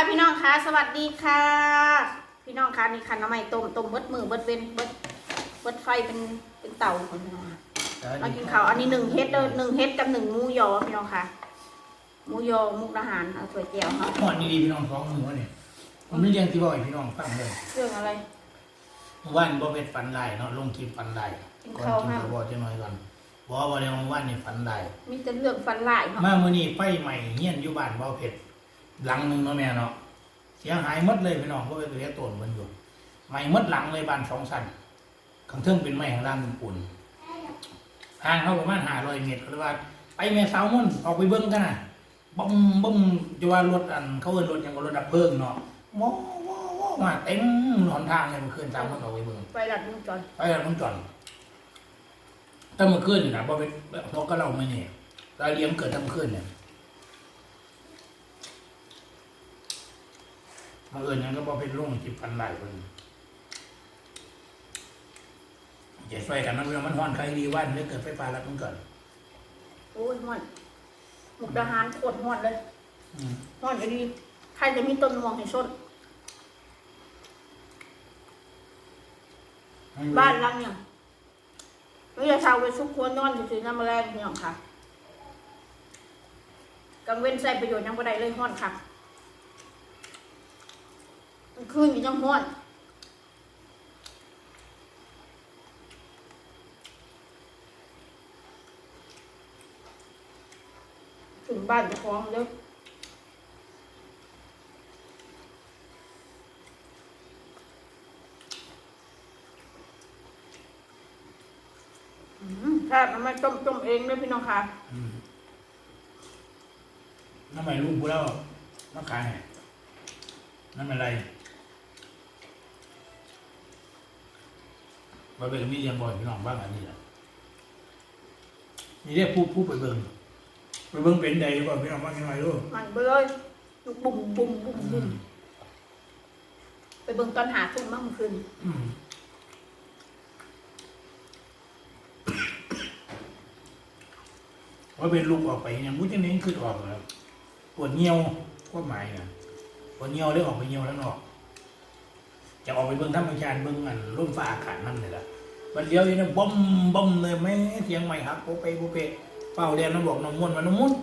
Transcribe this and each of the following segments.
ค่ะพี่น้องคะสวัสดีค่ะ พี่น้องคะนี่ค่ะน้ำมันต้มต้มเบิดมือเบิดเวนเบิดเบิดไฟเป็นเป็นเตาคนพี่น้องค่ะมากินข้าวอันนี้หนึ่งเฮ็ดเด้อหนึ่งเฮ็ดกับหนึ่งหมูยอพี่น้องค่ะหมูยอมุกอาหารเอาถั่วเจียวค่ะหอดนี่ดีพี่น้องสองมือวะเนี่ยผมไม่เรียนที่บอกให้พี่น้องฟังเลยเรื่องอะไรเมื่อวานบ่เป็นฝันลายเนาะลงคลิปฝันลายกินก่อนข้าวกินห้ามข้าวบ่จะน้อยก่อนบอกว่าเดี๋ยวเมื่อวานนี่ฝันลายมีแต่เรื่องฟันลายเนาะมามื้อนี้ไฟใหม่เฮียนอยู่บ้านเบาเผ็ด หลังหนึงเนาะแม่เนาะเสียหายหมดเลยพี่น้องเพราะว่าไปเรียกต้นมันอยู่ใหม่หมดหลังเลยบ้านสองชั้นข้างเทิงเป็นไม้ข้างล่างเป็นปูนห่างเขาประมาณ500เมตรก็เลยว่าไปแม่สาวมุ่นออกไปเบิ่งกันน่ะบ้มบ้มจะว่ารถอันเขาเอิ้นรถหยังก็รถดับเพลิงเนาะว้าวว้าวว้าวมาเต็มหนทางเลยเมื่อคืนสามคนออกไปเบิ่งไฟดัดวงจรไปแล้วมันก่อนแต่เมื่อคืนนี่นะพอเป็นพอก็เราไม่เนี่ยรายเลี้ยงเกิดทั้งคืนเนี่ย มาเอิญยังก็พอเป็นลุงจิบพันหลายคนจะช่วยกันนะเวลามันฮ้อนใครดีวันเมื่อเกิดไฟฟ้ารับมันก่อนโอ้ยห้อนมุกอาหารโคตรห้อนเลยอืมห้อนอย่างดีใครจะมีต้นมวงให้ชนบ้านหลังเนี่ยไม่ใช่ชาวไปซุกควรนอนอยู่ที่น้ำแมลงพี่น้องค่ะกังเว้นใส่ประโยชน์ยังบ่ได้เลยห้อนค่ะกลาง คืนอยู่ยังห้อนถึงบ้านจะฟ้องแล้วถ้ามันไม่ต้มต้มเองด้วยพี่น้องค่ะอืมน้ำไม่ลูกกูแล้วมาขายให้น้ำอะไร มาเป็นมีเรียนบ่อยพี่น้องบ้างอันนี้แหละนี่เรียกผู้ผู้ไปเบิ่งไปเบิ่งเป็นใดบ่พี่น้องบ้างยังไงลูกมันไปเลยลูกบุ่มบุ่มบุ่มบุ่มไปเบิ่งตอนหาทุ่มมั่งคืนอืมว่าเป็นลูกออกไปเนี่ยมุ้จะเน้นขึ้นออกแล้วปวดเงียวก็หมายนะปวดเงียวได้ออกไปเงียวแล้วนอก จะออกไปเบิ่งธรรมชาติเบิ่งอันร่มฟ้าอากาศนั่นเลยล่ะวันเดียวนี่นะบ่มบ่มเลยแม่เสียงใหม่ครับโปเปโปเปเฝ้าเรียนน้องบอกน้องมวนต์ว่าน้องมวนต์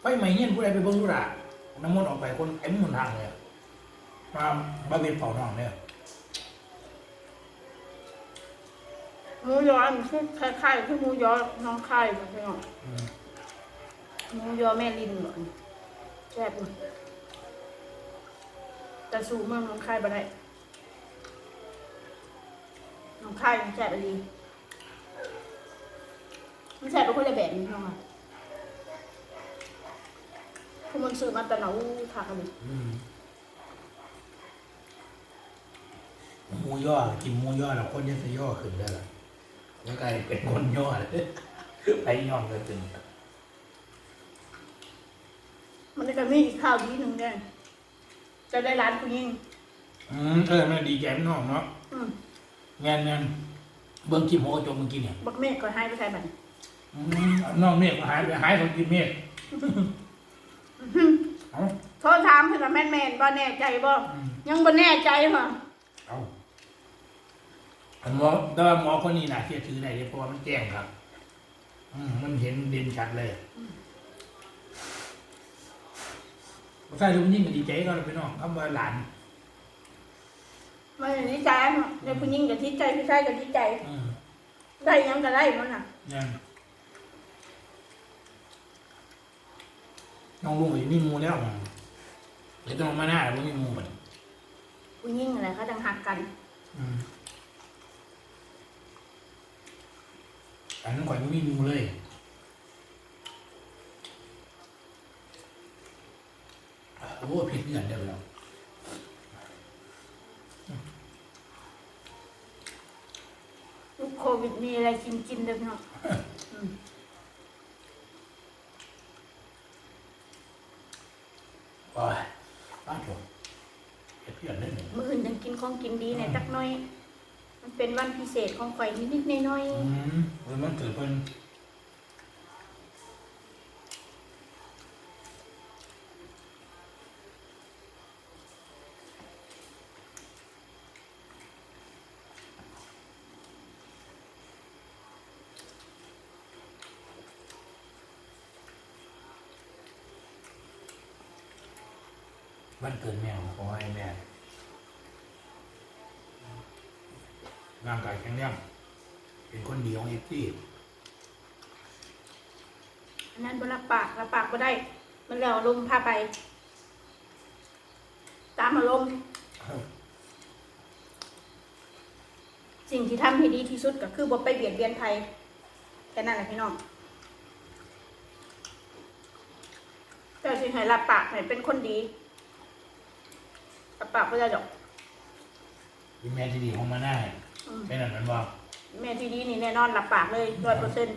ไฟใหม่เงี้ยผู้ใดไปเบิ่งดูล่ะน้องมวนต์ออกไปคนเต็มหนทางเลยอะมาบ้าเป็นเป่าน้องเนี่ยหมูยอมันคือคล้ายๆคือหมูยอน้องไข่พี่น้องอืมหมูยอแม่ลินเหรอแซ่บเลยแต่สูเมืองน้องไข่บ่ได้น้อง ไข่มันแซ่บดีมันแซ่บเป็นคนละแบบนี่พี่น้องอะคือมันซื้อมาแต่หนาอู้ทากันเลยอืมหมูย่อกินหมูย่อแล้วคนยังจะย่อขึ้นได้ล่ะยังกลายเป็นคนย่อเลยไปย่อมเลยตึงมันก็มีอีกข้าวดีหนึ่งเนี่ยจะได้ร้านคุณยิ่งอืมเออมันดีใจมันน้องเนาะอืม งานงานเบิ่งกิมโหจมเมื่อกี้เนี่ยบักเมฆก็ให้ไปใช้มันอืมน้องเมฆก็หายไปหายของกินเมฆเอาโทษถามเพื่อนแม่นแม่นบ่แน่ใจบ่อืมยังบ่แน่ใจเหรอเอาอันหมอแต่ว่าหมอคนนี้น่ะเชื่อถือได้เลยเพราะว่ามันแจ้งครับ อืมมันเห็นเด่นชัดเลยใช่ลูกยิ่งก็ดีใจก็เลยพี่น้องคำว่าหลาน มันอย่างนี้ใจเนาะในผู้หญิงกับที่ใจผู้ชายกับที่ใจ อืมได้ยังก็ได้มันน่ะยังน้องลุงก็อยู่นี่มูแล้วเดี๋ยวต้องมาหน้าแล้วมีมูมันผู้หญิงอะไรเขาจังหักกันอืมอันนั้นข่อยไม่มีมูเลยโอ้ผิดเงินเดียวแล้ว ลูกโค วิดมีอะไรกินกินเด้อพี่น้องอืมโอ้ยป้าผมเห็ดเพื่อนเล่นหนึ่งมื้ออื่นยังกินของกินดีในจักหน้อย มันเป็นวันพิเศษของข่อยนิดๆหน้อยอืมเออมันเกิดเป็น วันเกิดแม่ขอให้แม่ร่างกายแข็งแรงเป็นคนดีของเอฟซีอันนั้นบรับปากรับปากก็ได้ มันแล้วลมพาไป ตามอารมณ์สิ่งที่ทำให้ดีที่สุดก็คือบ่ไปเบียดเบียนใครแค่นั้นแหละพี่น้องแต่ที่ให้รับปากให้เป็นคนดี ปากก็ได้ดอกเป็นแม่ที่ดีของมาหน้าอืมเป็นแบบนั้นว่าแม่ที่ดีนี่แน่นอนรับปากเลยร้อยเปอร์เซ็นต์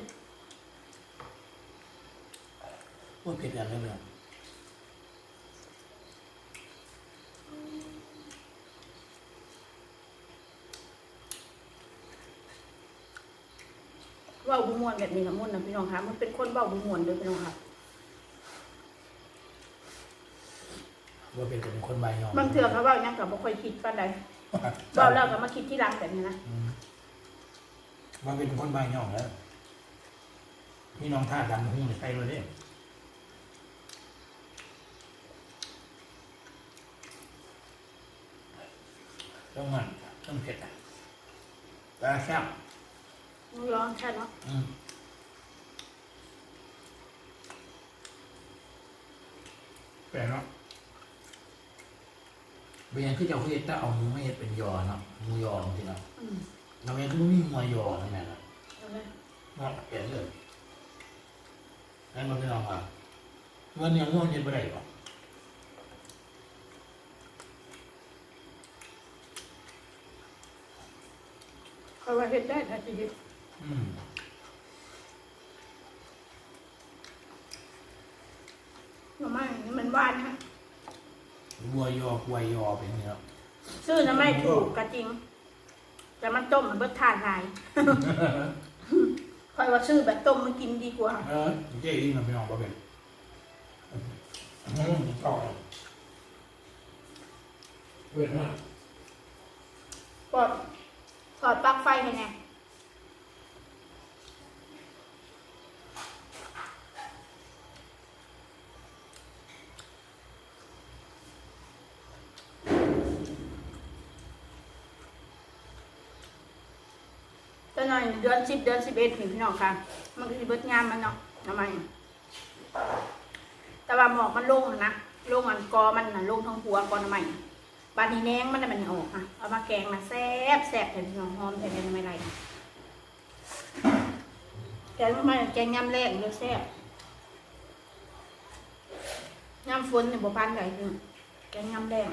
ว่าเผ็ดอะไรเลยเว่าบุมวนแบบนี้ละมุนนะพี่น้องคะมันเป็นคนเว่าบุมวนเลยพี่น้องค่ะ ว่าเป็นเป็นคนใบยองบางเถื่อเขาเว่ายังกับบ่ค่อยคิดปานใดเว่าแล้วก็มาคิดที่หลังแบบนี้นะอืมว่าเป็นคนใบยองแล้วพี่น้องท่าดำหุ้งใส่เลยเนี่ยต้องมันต้องเผ็ดอะแต่แซ่บมึงร้องใช่เนาะอืมแปลกเนาะ เบียนคือจะเอาเฮ็ดแต่เอาหมูไม่เฮ็ดเป็นยอเนาะหมูยอจริงๆเนาะอืมเราเองก็มีหมูยอนั่นแหละเนาะเอาเลยเนาะเห็นเลยนั่นมันไม่ลองอะเงินยังง่วงเย็นไปได้ปะเขาว่าเฮ็ดได้ถ้าชีวิตอืม น้ำไม้นี่มันหวานฮะ บัวยอบัวยอเป็นอย่างนี้เนาะซื้อน้ำไม้ถูกก็จริง แต่มันต้มมันเบิดทานหลายคอยว่าซื้อแบบต้มมันกินดีกว่าเออเจ๊อีกมันไม่ลองก็เป็นอืมต่อเวทมากปอดถอดปลั๊กไฟให้แน่ตอนนั้นเดือนสิบเดือนสิบเอ็ดพี่น้องค่ะ มันก็สิเบิดงานมันเนาะทำไมแต่ว่าหมอกมันโล่งอะนะลงอันกอมันน่ะลงทั้งหัวกอนใหม่บานนี้แนงมันน่ะมันออกค่ะเอามาแกงนะแซ่บแซ่บแต่พี่น้องหอมแต่ยังไม่ไรแกงมันแกงยำแรกเลยแซ่บยำฝนเนี่ยบ่ปานใดคือแกงยำแรก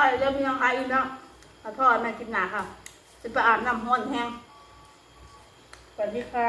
พ่อเริ่มพี่น้องขายอีกแล้วขอพ่อแม่กินหนาค่ะจะไปอาบน้ำห้อนแห้งสวัสดีค่ะ